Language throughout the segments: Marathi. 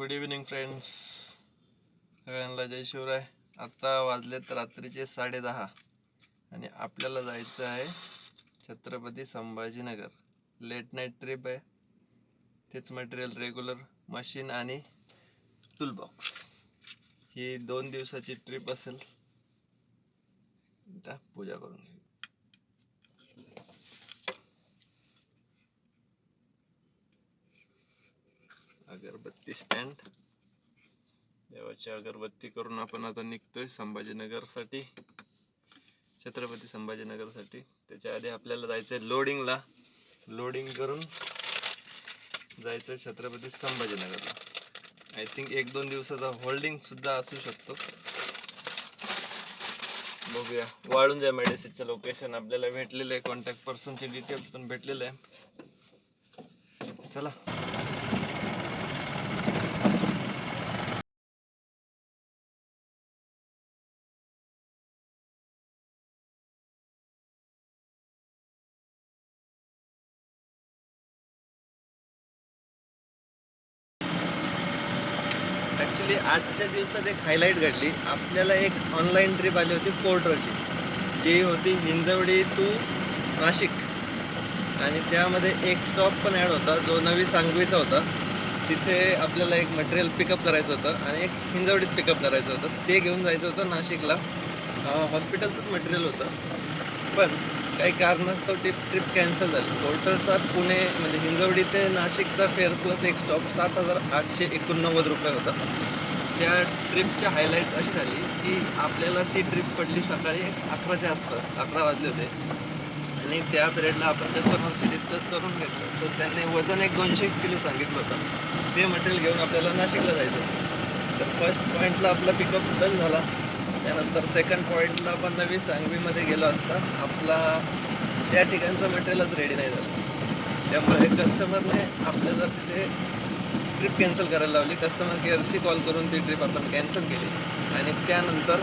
गुड इव्हिनिंग फ्रेंड्स सगळ्यांना जय शिवराय. आत्ता वाजलेत रात्रीचे साडेदहा आणि आपल्याला जायचं आहे Chhatrapati Sambhajinagar. Late night trip आहे. तेच मटेरियल रेग्युलर मशीन आणि टूलबॉक्स ही दोन दिवसाची ट्रिप असेल. पूजा करून घेऊ अगरबत्ती स्टँड देवाची अगरबत्ती करून आपण आता निघतोय संभाजीनगरसाठी. छत्रपती संभाजीनगरसाठी. त्याच्या आधी आपल्याला जायचंय लोडिंगला. लोडिंग करून जायचंय छत्रपती संभाजीनगरला. आय थिंक एक दोन दिवसाचा होल्डिंग सुद्धा असू शकतो. बघूया. वाळूंजा मेडिसिनचं लोकेशन आपल्याला भेटलेलं आहे. कॉन्टॅक्ट पर्सनचे डिटेल्स पण भेटलेले आहे. चला. ॲक्च्युली आजच्या दिवसात एक हायलाईट घडली. आपल्याला एक ऑनलाईन ट्रिप आली होती पोर्टरची. जी होती हिंजवडी टू नाशिक. आणि त्यामध्ये एक स्टॉप पण ॲड होता जो नवी सांगवीचा होता. तिथे आपल्याला एक मटेरियल पिकअप करायचं होतं आणि एक हिंजवडीत पिकअप करायचं होतं. ते घेऊन जायचं होतं नाशिकला. हॉस्पिटलचंच मटेरियल होतं. पण काही कारणास्तव ती ट्रिप कॅन्सल झाली. पोर्टरचा पुणे म्हणजे हिंजवडी ते नाशिकचा फेअर प्लस एक स्टॉप सात हजार आठशे एकोणनव्वद रुपये होता. त्या ट्रिपच्या हायलाईट्स अशी झाली की आपल्याला ती ट्रिप पडली सकाळी अकराच्या आसपास अकरा वाजले होते. आणि त्या पिरियडला आपण कस्टमरशी डिस्कस करून घेतलं. तर त्यांनी वजन एक दोनशे किलो सांगितलं होतं. ते मटेरियल घेऊन आपल्याला नाशिकला जायचं होतं तर फर्स्ट पॉईंटला आपला पिकअप डन झाला. त्यानंतर सेकंड पॉईंटला पण नवी सांगवीमध्ये गेलो असता आपला त्या ठिकाणचं मटेरियलच रेडी नाही झालं. त्यामुळे कस्टमरने आपल्याला तिथे ट्रिप कॅन्सल करायला लावली. कस्टमर केअरशी कॉल करून ती ट्रिप आपण कॅन्सल केली. आणि त्यानंतर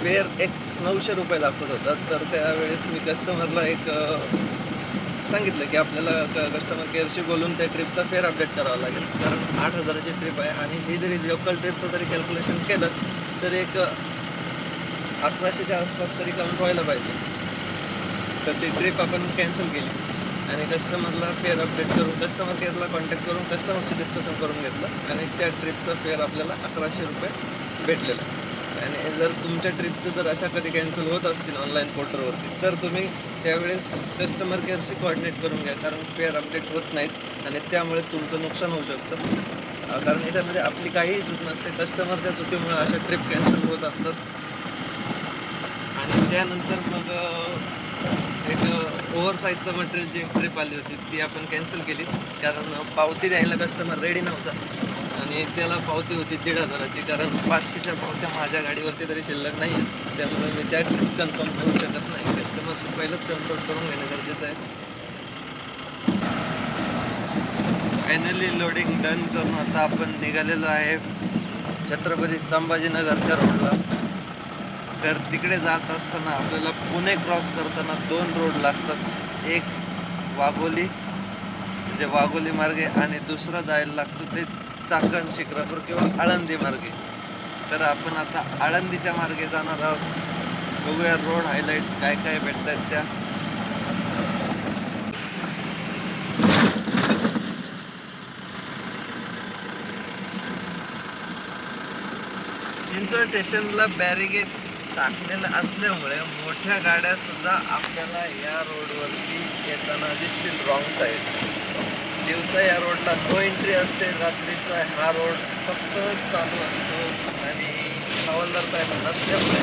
फेअर एक नऊशे रुपये दाखवत होता. तर त्यावेळेस मी कस्टमरला एक सांगितलं की आपल्याला क कस्टमर केअरशी बोलून त्या ट्रिपचा फेअर अपडेट करावा लागेल. कारण आठ हजाराची ट्रिप आहे आणि ही जरी लोकल ट्रिपचं जरी कॅल्क्युलेशन केलं तर एक अकराशेच्या आसपास तरी काउंट व्हायला पाहिजे. तर ती ट्रिप आपण कॅन्सल केली. आणि कस्टमरला फेअर अपडेट करून कस्टमर केअरला कॉन्टॅक्ट करून कस्टमरशी डिस्कशन करून घेतलं. आणि त्या ट्रिपचं फेअर आपल्याला अकराशे रुपये भेटलेलं. आणि जर तुमच्या ट्रिपचं जर अशा कधी कॅन्सल होत असतील ऑनलाईन पोर्टलवरती तर तुम्ही त्यावेळेस कस्टमर केअरशी कोऑर्डिनेट करून घ्या. कारण फेअर अपडेट होत नाहीत. आणि त्यामुळे तुमचं नुकसान होऊ शकतं. कारण याच्यामध्ये आपली काहीही चूक नसते. कस्टमरच्या चुकीमुळे अशा ट्रिप कॅन्सल होत असतात. आणि त्यानंतर मग एक ओव्हरसाईजचं मटेरियल जी ट्रिप आली होती ती आपण कॅन्सल केली. कारण पावती द्यायला कस्टमर रेडी नव्हता. आणि त्याला पावती होती दीड हजाराची. कारण पाचशेच्या पावत्या माझ्या गाडीवरती तरी शिल्लक नाही आहेत त्यामुळे मी त्या ट्रिप कन्फर्म करू शकत नाही. कस्टमरशी पहिलंच कन्फर्म करून घेणं गरजेचं आहे. फायनली लोडिंग डन करून आता आपण निघालेलो आहे छत्रपती संभाजीनगरच्या रोडला तर तिकडे जात असताना आपल्याला पुणे क्रॉस करताना दोन रोड लागतात. एक वाघोली म्हणजे वाघोली मार्गे आणि दुसरं जायला लागतं ते चाकण शिक्रापूर किंवा आळंदी मार्गे. तर आपण आता आळंदीच्या मार्गे जाणार आहोत. बघूया रोड हायलाईट्स काय काय भेटत आहेत त्या. चिंचवड स्टेशनला बॅरिगेट टाकलेलं असल्यामुळे मोठ्या गाड्या सुद्धा आपल्याला या रोडवरती येताना दिसतील रॉंग साईड दिवसा या रोडला नो एंट्री असते रात्रीचा हा रोड फक्त चालू असतो आणि हवालदार साहेब नसल्यामुळे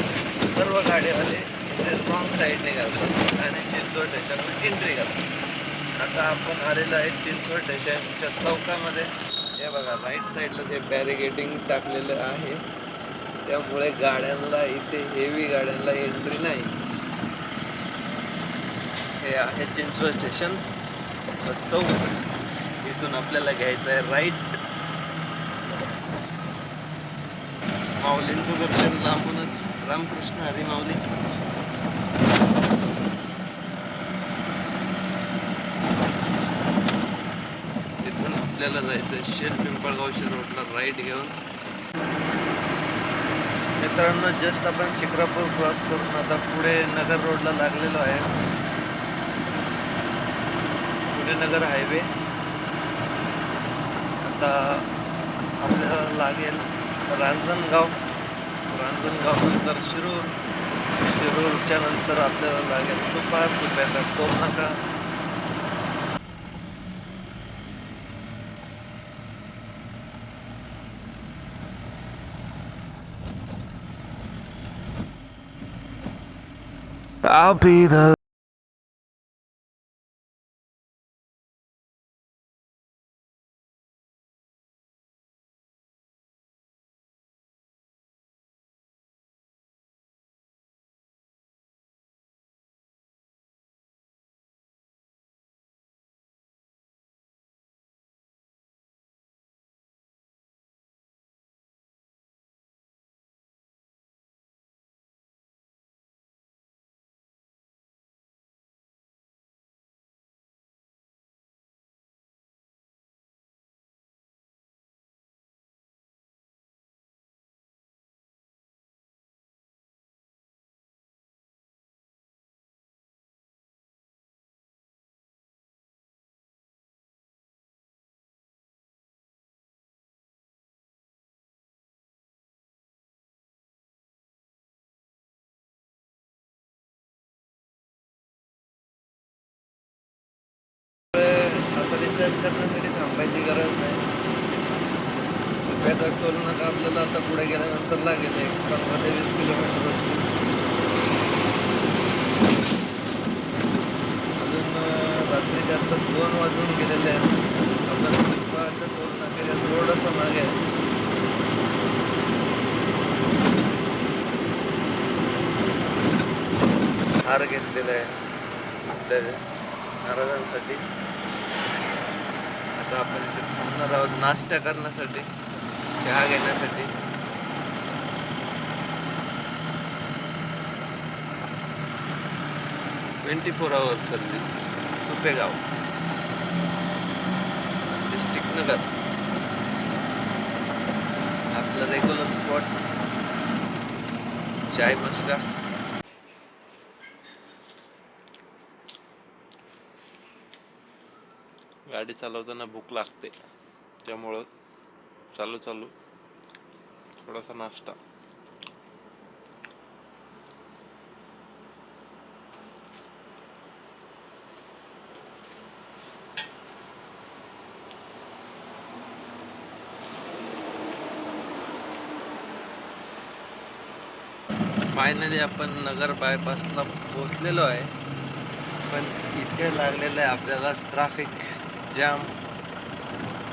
सर्व गाडीवाले इथे रॉंग साईडने घालतात आणि चिंचवड स्टेशनला एंट्री घालतात आता आपण आलेलो आहे चिंचवड स्टेशनच्या चौकामध्ये. हे बघा राईट साईडला जे बॅरिगेटिंग टाकलेलं आहे. त्यामुळे गाड्यांना इथे हेवी गाड्यांना एंट्री नाही. हे आहे चिंचवड स्टेशन चौक. इथून आपल्याला घ्यायचं आहे राईट माऊलींचं दर्शन लांबूनच. रामकृष्ण हरी माऊली. इथून आपल्याला जायचं शेत पिंपळगावच्या रोडला राईट घेऊन. मित्रांनो जस्ट आपण शिक्रापूर क्रॉस करून आता पुढे नगर रोडला लागलेलो आहे. पुढे नगर हायवे आता आपल्याला लागेल रांजणगाव. रांजणगाव नंतर शिरूर. शिरूरच्या नंतर आपल्याला लागेल सुपा सुप्याचा टोल नाका I'll be the रिचार्ज करण्यासाठी थांबायची गरज नाही. सुप्याचा टोल नाका आपल्याला आता पुढे गेल्यानंतर लागेल एक पंधरा ते वीस किलोमीटर अजून रात्री रात्रीचे आता दोन वाजून गेलेले आहेत. आपण सुपाच्या टोल नाक्याच्या थोडंसं मागे आहे. हार घेतलेला आहे आपल्या महाराजांसाठी आता आपण इथे थांबणार आहोत नाश्ता करण्यासाठी चहा घेण्यासाठी. Twenty four hours service Supegaon. District Nagar. आपलं रेग्युलर स्पॉट चाय मस्का. गाडी चालवताना भूक लागते. त्यामुळं चालू चालू थोडासा नाश्ता. फायनली आपण नगर बायपासला पोचलेलो आहे. पण इथे लागलेलं आहे आपल्याला ट्रॅफिक. जाम.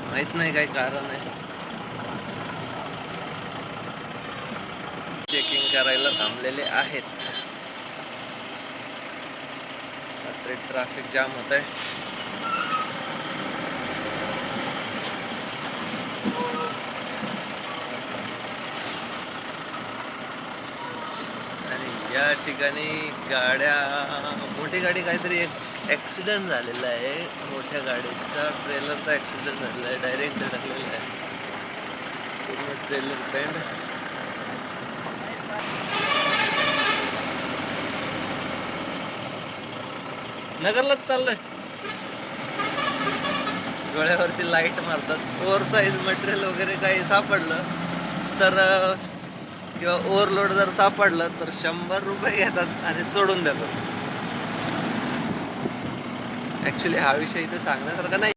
माहीत नाही काय कारण आहे. चेकिंग करायला थांबलेले आहेत. रात्री ट्रॅफिक जाम होत आहे आणि या ठिकाणी गाड्या मोठी गाडी काहीतरी एक ॲक्सिडेंट झालेला आहे. मोठ्या गाडीचा ट्रेलरचा ॲक्सिडेंट झालेला आहे. डायरेक्ट धडकलेला आहे. पूर्ण ट्रेलर बँड नगरलाच चाललंय. डोळ्यावरती लाइट मारतात. ओव्हर साईज मटेरियल वगैरे काही सापडलं तर किंवा ओव्हरलोड जर सापडलं तर शंभर रुपये घेतात आणि सोडून देतात. ॲक्च्युली हा विषय इथे सांगण्यासारखा नाही.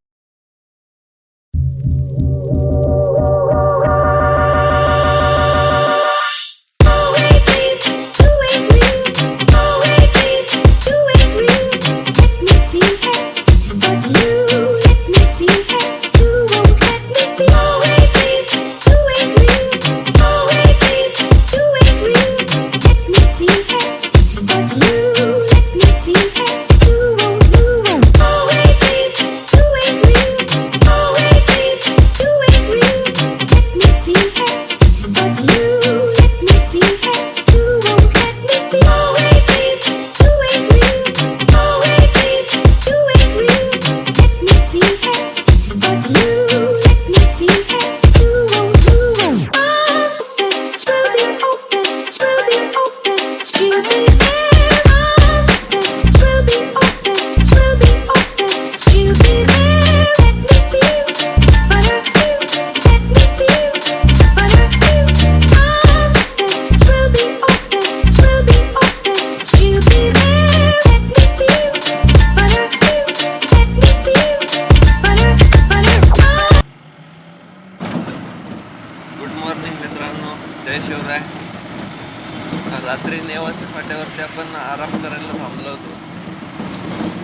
रात्री नेवासे फाट्यावरती आपण आराम करायला थांबलो होतो.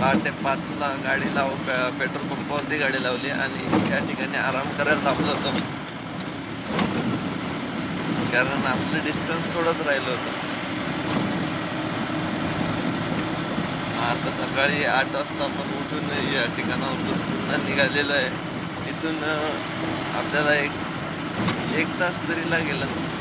पहाटे पाचला गाडी लाव पेट्रोल पंपावरती गाडी लावली आणि या ठिकाणी आराम करायला थांबलो होतो. कारण आपलं डिस्टन्स थोडंच राहिलं होतं. आता सकाळी आठ वाजता आपण उठून या ठिकाणावरून पुन्हा निघालेलो आहे. इथून आपल्याला एक एक तास तरी लागेलच.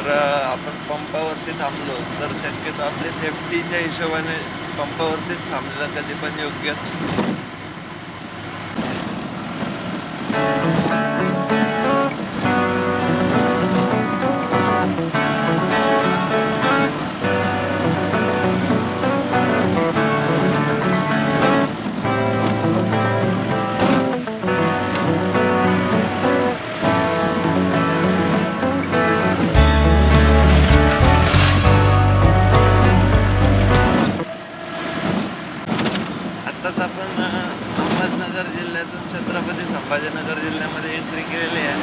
तर आपण पंपावरती थांबलो तर शक्यतो आपल्या सेफ्टीच्या हिशोबाने पंपावरतीच थांबलेलं कधी पण योग्यच आत्ताच आपण अहमदनगर जिल्ह्यातून छत्रपती संभाजीनगर जिल्ह्यामध्ये एंट्री केलेली आहे.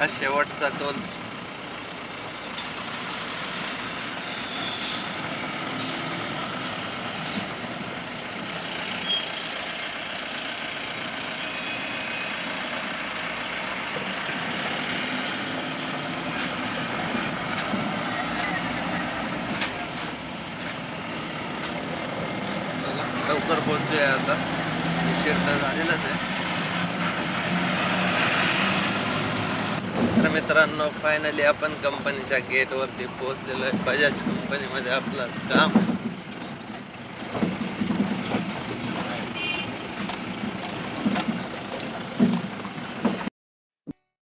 हा शेवटचा टोल चला लवकर पोहोचूया आता. उशीर तर झालेलाच आहे. तर मित्रांनो फायनली आपण कंपनीच्या गेटवरती पोहोचलेलो आहे. बजाज कंपनीमध्ये आपलं काम